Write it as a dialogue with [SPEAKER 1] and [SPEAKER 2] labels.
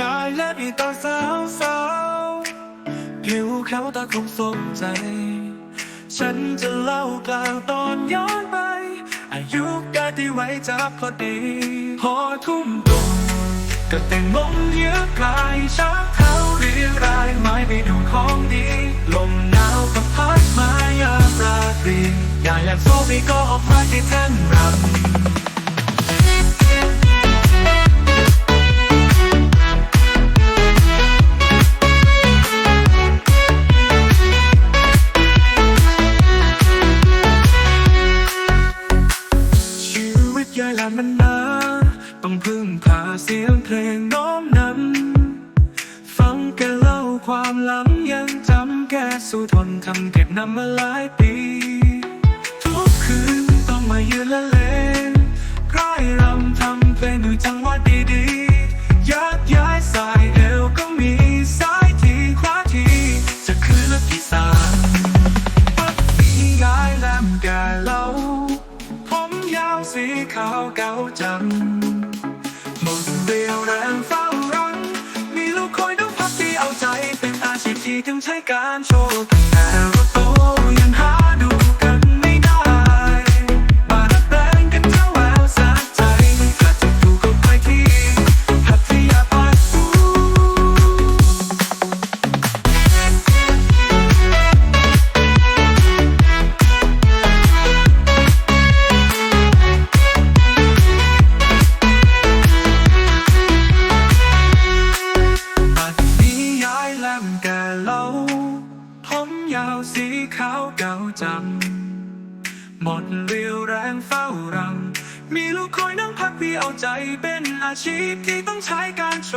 [SPEAKER 1] ยายและพี่ตอนสาวสาวผิวขาวตาคงสมใจ ฉันจะเล่ากล่าวตอนย้อนไป อายุได้ที่ไว้จับพอดี พอทุ่มตุงก็แต่งมงเยื้อกลายชักเท้าเรียรายไม้ไปดูของดี ลมหนาวก็พัดมายามราตรีอยากอยากโซฟีก็ออกมาที่แท่น ต้องพึ่งพาเสียงเพลงน้อมนำฟังแกเล่าความหลังยังจำแกสู้ทนทำเก็บนำมาหลายปี ทุกคืนต้องมายืนละเลงร่ายรำทำเพลงดูจังหวะดีๆยักย้ายสายเอวก็มีสายทีขวาที จะคืนละที่สาปักปีกายแลมแกเล่าผมยาวสีขาวเก่าจัง บางที่ต้งใช้การโชว์ต่เราโต ขาวเก่าจำหมดเรียวแรงเฝ้ารังมีลูกคอยนั่งพักพี่เอาใจเป็นอาชีพที่ต้องใช้การโช